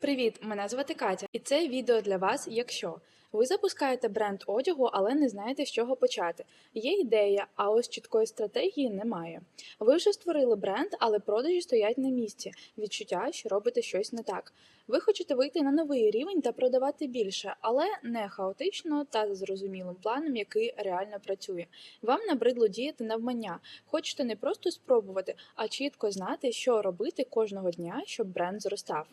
Привіт, мене звати Катя, і це відео для вас, якщо ви запускаєте бренд одягу, але не знаєте, з чого почати. Є ідея, а ось чіткої стратегії немає. Ви вже створили бренд, але продажі стоять на місці. Відчуття, що робите щось не так. Ви хочете вийти на новий рівень та продавати більше, але не хаотично та за зрозумілим планом, який реально працює. Вам набридло діяти навмання. Хочете не просто спробувати, а чітко знати, що робити кожного дня, щоб бренд зростав.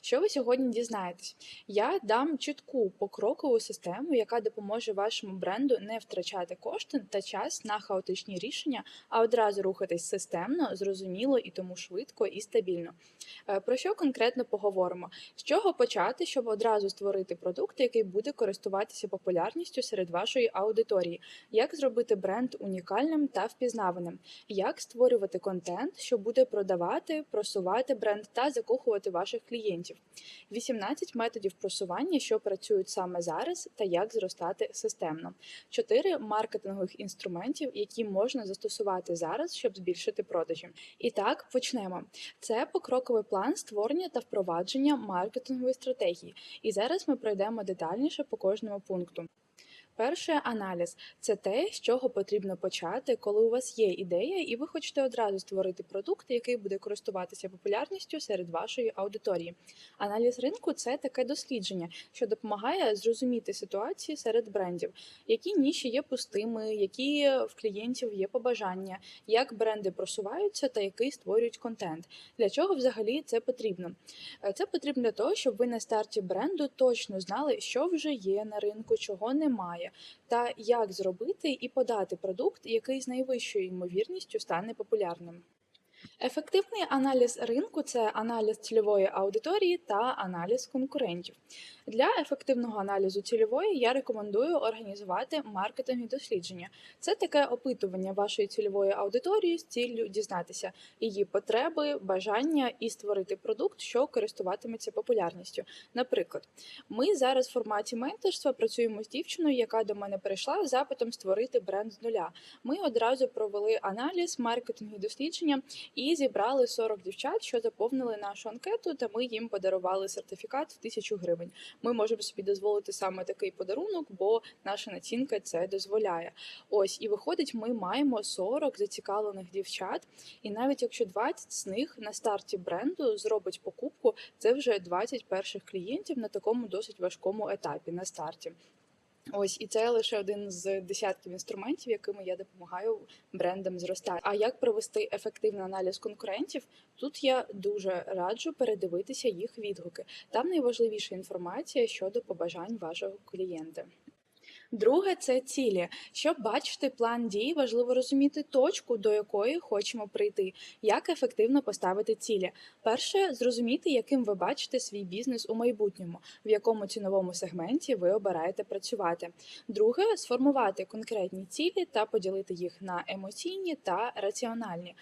Що ви сьогодні дізнаєтесь? Я дам чітку покрокову систему, яка допоможе вашому бренду не втрачати кошти та час на хаотичні рішення, а одразу рухатись системно, зрозуміло і тому швидко і стабільно. Е, Про що конкретно поговоримо? З чого почати, щоб одразу створити продукт, який буде користуватися популярністю серед вашої аудиторії? Як зробити бренд унікальним та впізнаваним? Як створювати контент, що буде продавати, просувати бренд та закохувати ваших клієнтів? 18 методів просування, що працюють саме зараз, та як зростати системно. Чотири маркетингових інструментів, які можна застосувати зараз, щоб збільшити продажі. І так, почнемо. Це покроковий план створення та впровадження маркетингової стратегії. І зараз ми пройдемо детальніше по кожному пункту. Перше аналіз це те, з чого потрібно почати, коли у вас є ідея, і ви хочете одразу створити продукт, який буде користуватися популярністю серед вашої аудиторії. Аналіз ринку це таке дослідження, що допомагає зрозуміти ситуацію серед брендів, які ніші є пустими, які в клієнтів є побажання, як бренди просуваються та який створюють контент. Для чого взагалі це потрібно? Е, Це потрібно для того, щоб ви на старті бренду точно знали, що вже є на ринку, чого немає, та як зробити і подати продукт, який з найвищою ймовірністю стане популярним. Ефективний аналіз ринку це аналіз цільової аудиторії та аналіз конкурентів. Для ефективного аналізу цільової я рекомендую організувати маркетингові дослідження. Це таке опитування вашої цільової аудиторії з ціллю дізнатися її потреби, бажання і створити продукт, що користуватиметься популярністю. Наприклад, ми зараз в форматі менторства працюємо з дівчиною, яка до мене прийшла з запитом створити бренд з нуля. Ми одразу провели аналіз, маркетингові дослідження і зібрали 40 дівчат, що заповнили нашу анкету, та ми їм подарували сертифікат в 1000 гривень. Ми можемо собі дозволити саме такий подарунок, бо наша націнка це дозволяє. Ось і виходить, ми маємо 40 зацікавлених дівчат, і навіть якщо 20 з них на старті бренду зробить покупку, це вже 20 перших клієнтів на такому досить важкому етапі на старті. Ось і це лише один з десятків інструментів, якими я допомагаю брендам зростати. А як провести ефективний аналіз конкурентів? Тут я дуже раджу передивитися їх відгуки. Там найважливіша інформація щодо побажань вашого клієнта. Друге це цілі. Щоб бачити план дій, важливо розуміти точку, до якої хочемо прийти, як ефективно поставити цілі. Перше зрозуміти, яким ви бачите свій бізнес у майбутньому, в якому ціновому сегменті ви обираєте працювати. Друге сформувати конкретні цілі та поділити їх на емоційні та раціональні.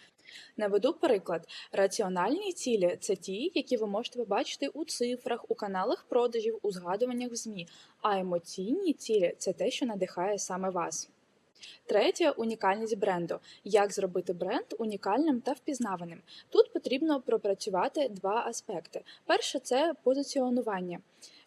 Наведу приклад. Раціональні цілі це ті, які ви можете побачити у цифрах, у каналах продажів, у згадуваннях в ЗМІ. А емоційні цілі це те, що надихає саме вас. Третє унікальність бренду. Як зробити бренд унікальним та впізнаваним. Тут потрібно пропрацювати два аспекти. Перше це позиціонування.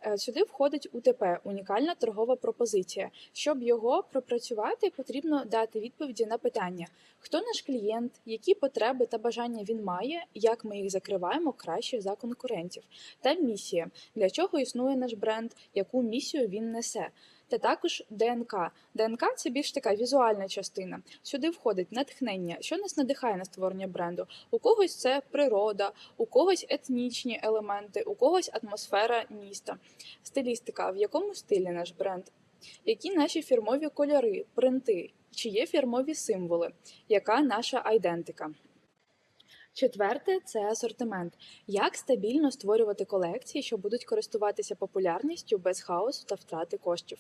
Е, Сюди входить УТП унікальна торгова пропозиція. Щоб його пропрацювати, потрібно дати відповіді на питання: хто наш клієнт, які потреби та бажання він має, як ми їх закриваємо краще за конкурентів, та місія, для чого існує наш бренд, яку місію він несе. Та також ДНК. ДНК це більш така візуальна частина. Сюди входить натхнення, що нас надихає на створення бренду. У когось це природа, у когось етнічні елементи, у когось атмосфера міста, стилістика, в якому стилі наш бренд, які наші фірмові кольори, принти, чи є фірмові символи, яка наша айдентика. Четверте це асортимент. Як стабільно створювати колекції, що будуть користуватися популярністю без хаосу та втрати коштів.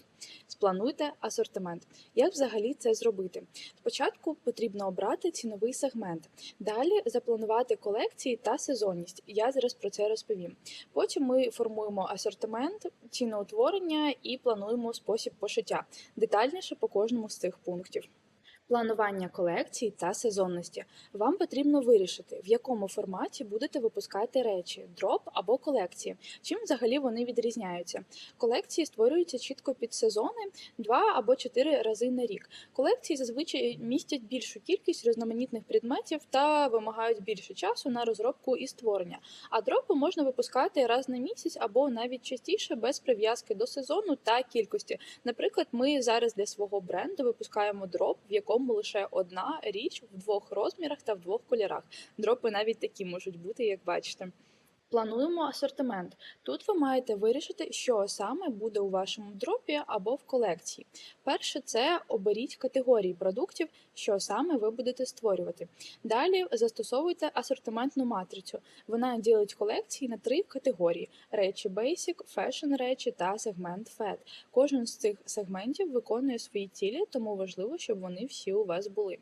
Сплануйте асортимент. Як взагалі це зробити? Спочатку потрібно обрати ціновий сегмент, далі запланувати колекції та сезонність. Я зараз про це розповім. Потім ми формуємо асортимент, ціноутворення і плануємо спосіб пошиття. Детальніше по кожному з цих пунктів. Планування колекцій та сезонності. Вам потрібно вирішити, в якому форматі будете випускати речі дроп або колекції. Чим взагалі вони відрізняються? Колекції створюються чітко під сезони два або чотири рази на рік. Колекції зазвичай містять більшу кількість різноманітних предметів та вимагають більше часу на розробку і створення. А дропи можна випускати раз на місяць або навіть частіше без прив'язки до сезону та кількості. Наприклад, ми зараз для свого бренду випускаємо дроп, в якому лише одна річ в двох розмірах та в двох кольорах. Дропи навіть такі можуть бути, як бачите. Плануємо асортимент. Тут ви маєте вирішити, що саме буде у вашому дропі або в колекції. Перше, це оберіть категорії продуктів, що саме ви будете створювати. Далі застосовуйте асортиментну матрицю. Вона ділить колекції на три категорії: речі Basic, фешн речі та сегмент Fed. Кожен з цих сегментів виконує свої цілі, тому важливо, щоб вони всі у вас були.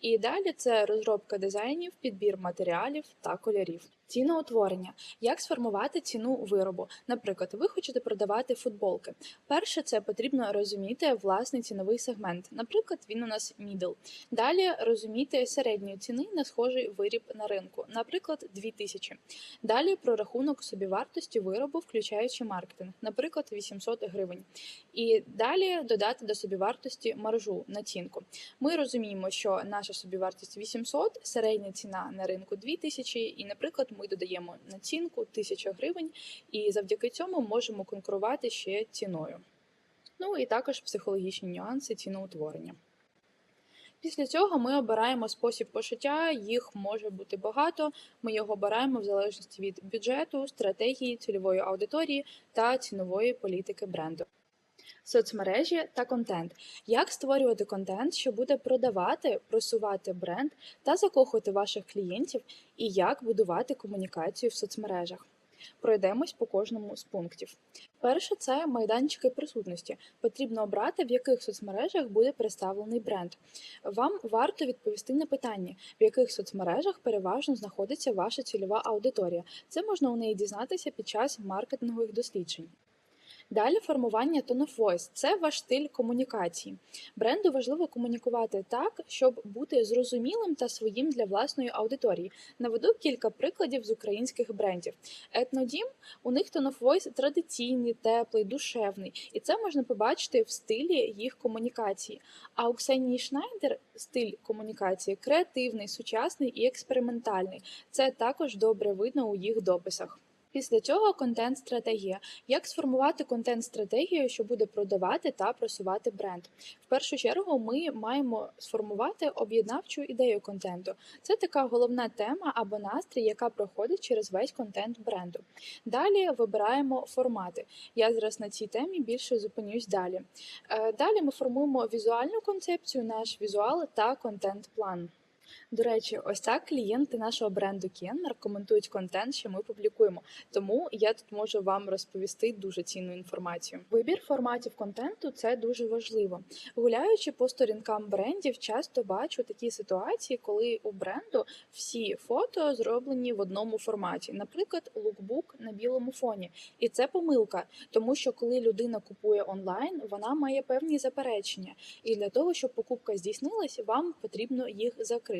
І далі це розробка дизайнів, підбір матеріалів та кольорів. Ціноутворення. Як сформувати ціну виробу? Наприклад, ви хочете продавати футболки. Перше, це потрібно розуміти власний ціновий сегмент. Наприклад, він у нас middle. Далі розуміти середньої ціни на схожий виріб на ринку, наприклад, 2000. Далі прорахунок собівартості виробу, включаючи маркетинг, наприклад, 800 гривень. І далі додати до собівартості маржу націнку. Ми розуміємо, що наша собівартість 800, середня ціна на ринку 2000, і, наприклад, ми додаємо націнку 1000 гривень, і завдяки цьому можемо конкурувати ще ціною. Ну і також психологічні нюанси ціноутворення. Після цього ми обираємо спосіб пошиття, їх може бути багато. Ми його обираємо в залежності від бюджету, стратегії, цільової аудиторії та цінової політики бренду. Соцмережі та контент. Як створювати контент, що буде продавати, просувати бренд та закохувати ваших клієнтів, і як будувати комунікацію в соцмережах. Пройдемось по кожному з пунктів. Перше це майданчики присутності. Потрібно обрати, в яких соцмережах буде представлений бренд. Вам варто відповісти на питання, в яких соцмережах переважно знаходиться ваша цільова аудиторія. Це можна у неї дізнатися під час маркетингових досліджень. Далі формування tone of voice – це ваш стиль комунікації. Бренду важливо комунікувати так, щоб бути зрозумілим та своїм для власної аудиторії. Наведу кілька прикладів з українських брендів. Етнодім у них tone of voice традиційний, теплий, душевний, і це можна побачити в стилі їх комунікації. А у Ксенії Шнайдер стиль комунікації креативний, сучасний і експериментальний. Це також добре видно у їх дописах. Після цього контент-стратегія. Як сформувати контент-стратегію, що буде продавати та просувати бренд? В першу чергу ми маємо сформувати об'єднавчу ідею контенту. Це така головна тема або настрій, яка проходить через весь контент бренду. Далі вибираємо формати. Я зараз на цій темі більше зупинюсь далі. Е, Далі ми формуємо візуальну концепцію, наш візуал та контент-план. До речі, ось так клієнти нашого бренду Kenner коментують контент, що ми публікуємо. Тому я тут можу вам розповісти дуже цінну інформацію. Вибір форматів контенту це дуже важливо. Гуляючи по сторінкам брендів, часто бачу такі ситуації, коли у бренду всі фото зроблені в одному форматі, наприклад, лукбук на білому фоні. І це помилка, тому що коли людина купує онлайн, вона має певні заперечення. І для того, щоб покупка здійснилась, вам потрібно їх закрити.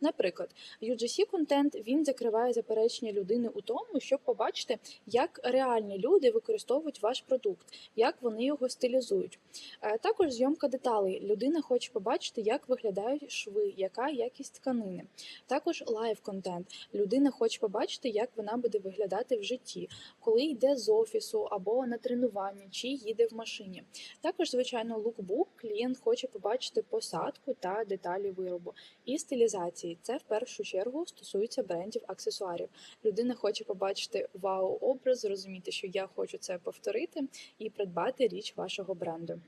Наприклад, UGC контент він закриває заперечення людини у тому, щоб побачити, як реальні люди використовують ваш продукт, як вони його стилізують. Е, Також зйомка деталей. Людина хоче побачити, як виглядають шви, яка якість тканини. Також лайв контент. Людина хоче побачити, як вона буде виглядати в житті, коли йде з офісу або на тренування, чи їде в машині. Також, звичайно, лукбук клієнт хоче побачити посадку та деталі виробу. І стилізації це в першу чергу стосується брендів аксесуарів. Людина хоче побачити вау-образ, зрозуміти, що я хочу це повторити, і придбати річ вашого бренду.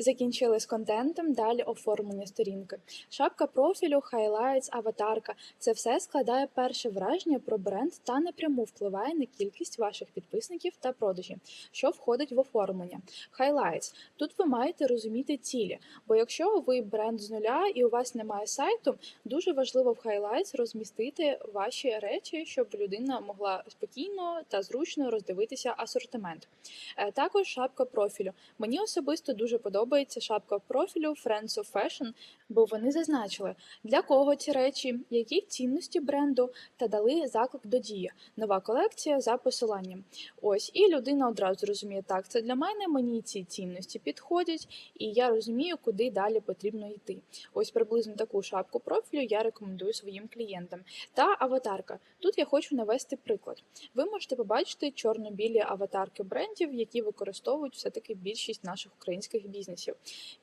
Закінчили з контентом, далі оформлення сторінки. Шапка профілю, хайлайтс, аватарка це все складає перше враження про бренд та напряму впливає на кількість ваших підписників та продажі, що входить в оформлення. Хайлайтс. Тут ви маєте розуміти цілі, бо якщо ви бренд з нуля і у вас немає сайту, дуже важливо в хайлайтс розмістити ваші речі, щоб людина могла спокійно та зручно роздивитися асортимент. Е, Також шапка профілю. Мені особисто дуже подобається подобається шапка профілю Friends of Fashion, бо вони зазначили, для кого ці речі, які цінності бренду, та дали заклик до дії. Нова колекція за посиланням. Ось, і людина одразу розуміє, так, це для мене, мені ці цінності підходять, і я розумію, куди далі потрібно йти. Ось приблизно таку шапку профілю я рекомендую своїм клієнтам. Та аватарка. Тут я хочу навести приклад. Ви можете побачити чорно-білі аватарки брендів, які використовують все-таки більшість наших українських бізнесів.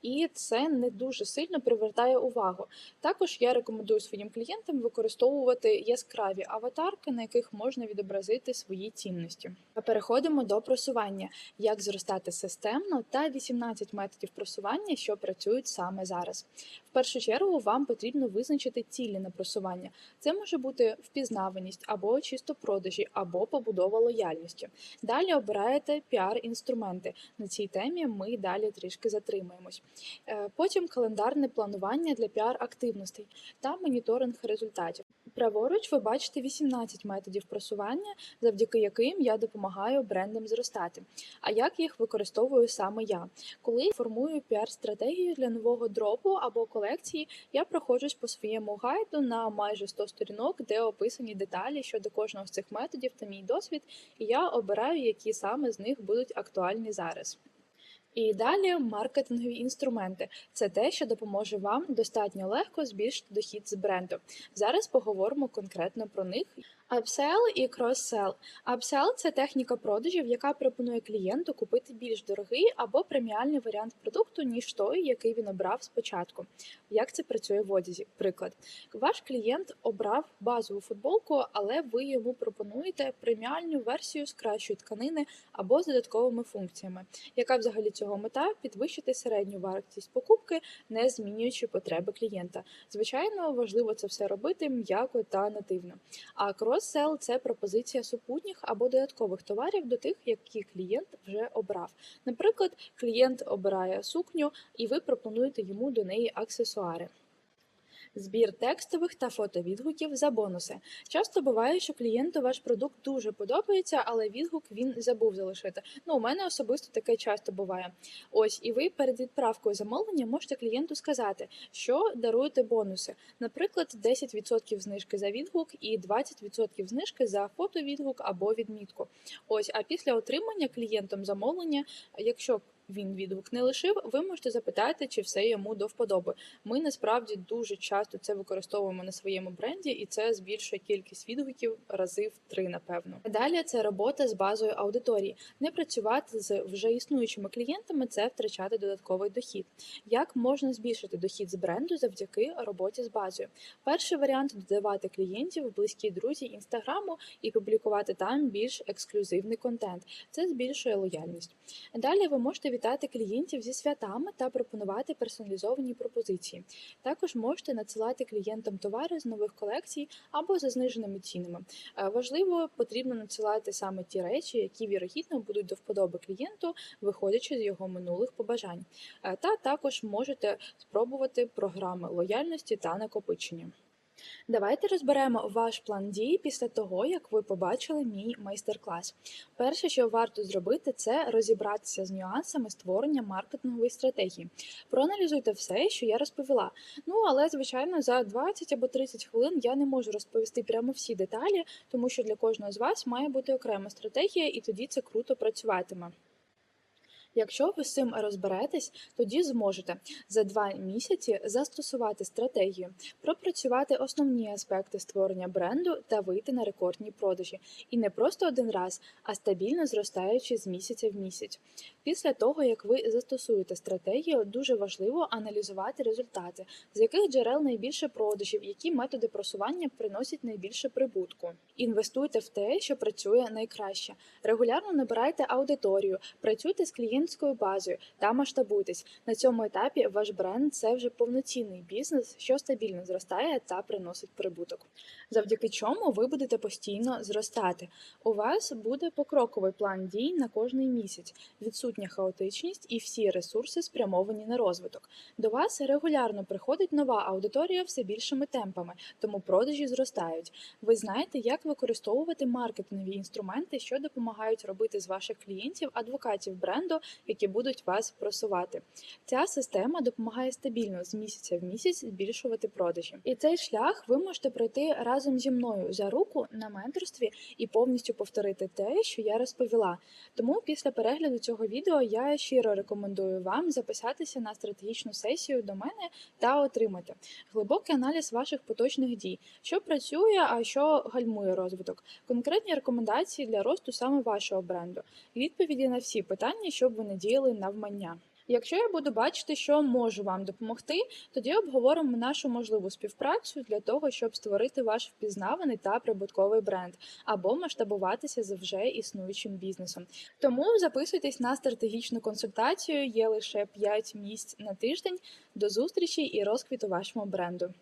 І це не дуже сильно привертає увагу. Також я рекомендую своїм клієнтам використовувати яскраві аватарки, на яких можна відобразити свої цінності. Переходимо до просування, як зростати системно та 18 методів просування, що працюють саме зараз. В першу чергу вам потрібно визначити цілі на просування. Це може бути впізнаваність або чисто продажі, або побудова лояльності. Далі обираєте піар-інструменти. На цій темі ми далі трішки затримаємось. Е, Потім календарне планування для піар-активностей та моніторинг результатів. Праворуч ви бачите 18 методів просування, завдяки яким я допомагаю брендам зростати. А як їх використовую саме я? Коли формую піар-стратегію для нового дропу або колекції, я проходжусь по своєму гайду на майже 100 сторінок, де описані деталі щодо кожного з цих методів та мій досвід, і я обираю, які саме з них будуть актуальні зараз. І далі маркетингові інструменти це те, що допоможе вам достатньо легко збільшити дохід з бренду. Зараз поговоримо конкретно про них. Upsell і cross-sell. Upsell – це техніка продажів, яка пропонує клієнту купити більш дорогий або преміальний варіант продукту, ніж той, який він обрав спочатку. Як це працює в одязі? Приклад, ваш клієнт обрав базову футболку, але ви йому пропонуєте преміальну версію з кращої тканини або з додатковими функціями. Яка взагалі цього мета підвищити середню вартість покупки, не змінюючи потреби клієнта. Звичайно, важливо це все робити м'яко та нативно. А крос-сел – це пропозиція супутніх або додаткових товарів до тих, які клієнт вже обрав. Наприклад, клієнт обирає сукню, і ви пропонуєте йому до неї аксесуари. Збір текстових та фотовідгуків за бонуси. Часто буває, що клієнту ваш продукт дуже подобається, але відгук він забув залишити. Ну, у мене особисто таке часто буває. Ось, і ви перед відправкою замовлення можете клієнту сказати, що даруєте бонуси. Наприклад, 10% знижки за відгук і 20% знижки за фотовідгук або відмітку. Ось, а після отримання клієнтом замовлення, якщо він відгук не лишив, ви можете запитати, чи все йому до вподоби. Ми насправді дуже часто це використовуємо на своєму бренді, і це збільшує кількість відгуків рази в три, напевно. Далі це робота з базою аудиторії. Не працювати з вже існуючими клієнтами це втрачати додатковий дохід. Як можна збільшити дохід з бренду завдяки роботі з базою? Перший варіант додавати клієнтів, близькі друзі інстаграму і публікувати там більш ексклюзивний контент. Це збільшує лояльність. Далі ви можете вітати клієнтів зі святами та пропонувати персоналізовані пропозиції. Також можете надсилати клієнтам товари з нових колекцій або за зниженими цінами. Е, Важливо, потрібно надсилати саме ті речі, які вірогідно будуть до вподоби клієнту, виходячи з його минулих побажань. Е, Та також можете спробувати програми лояльності та накопичення. Давайте розберемо ваш план дій після того, як ви побачили мій майстер-клас. Перше, що варто зробити, це розібратися з нюансами створення маркетингової стратегії. Проаналізуйте все, що я розповіла. Ну але звичайно, за 20 або 30 хвилин я не можу розповісти прямо всі деталі, тому що для кожного з вас має бути окрема стратегія, і тоді це круто працюватиме. Якщо ви з цим розберетесь, тоді зможете за два місяці застосувати стратегію, пропрацювати основні аспекти створення бренду та вийти на рекордні продажі. І не просто один раз, а стабільно зростаючи з місяця в місяць. Після того, як ви застосуєте стратегію, дуже важливо аналізувати результати, з яких джерел найбільше продажів, які методи просування приносять найбільше прибутку. Інвестуйте в те, що працює найкраще. Регулярно набирайте аудиторію, працюйте з клієнтською базою та масштабуйтесь. На цьому етапі ваш бренд це вже повноцінний бізнес, що стабільно зростає та приносить прибуток. Завдяки чому ви будете постійно зростати. У вас буде покроковий план дій на кожний місяць, відсутня хаотичність і всі ресурси спрямовані на розвиток. До вас регулярно приходить нова аудиторія все більшими темпами, тому продажі зростають. Ви знаєте, як використовувати маркетингові інструменти, що допомагають робити з ваших клієнтів адвокатів бренду які будуть вас просувати. Ця система допомагає стабільно з місяця в місяць збільшувати продажі. І цей шлях ви можете пройти разом зі мною за руку на менторстві і повністю повторити те, що я розповіла. Тому після перегляду цього відео я щиро рекомендую вам записатися на стратегічну сесію до мене та отримати глибокий аналіз ваших поточних дій, що працює, а що гальмує розвиток, конкретні рекомендації для росту саме вашого бренду, відповіді на всі питання, щоб ви не навмання. Якщо я буду бачити, що можу вам допомогти, тоді обговоримо нашу можливу співпрацю для того, щоб створити ваш впізнаваний та прибутковий бренд або масштабуватися з вже існуючим бізнесом. Тому записуйтесь на стратегічну консультацію. Є лише 5 місць на тиждень. До зустрічі і розквіту вашому бренду.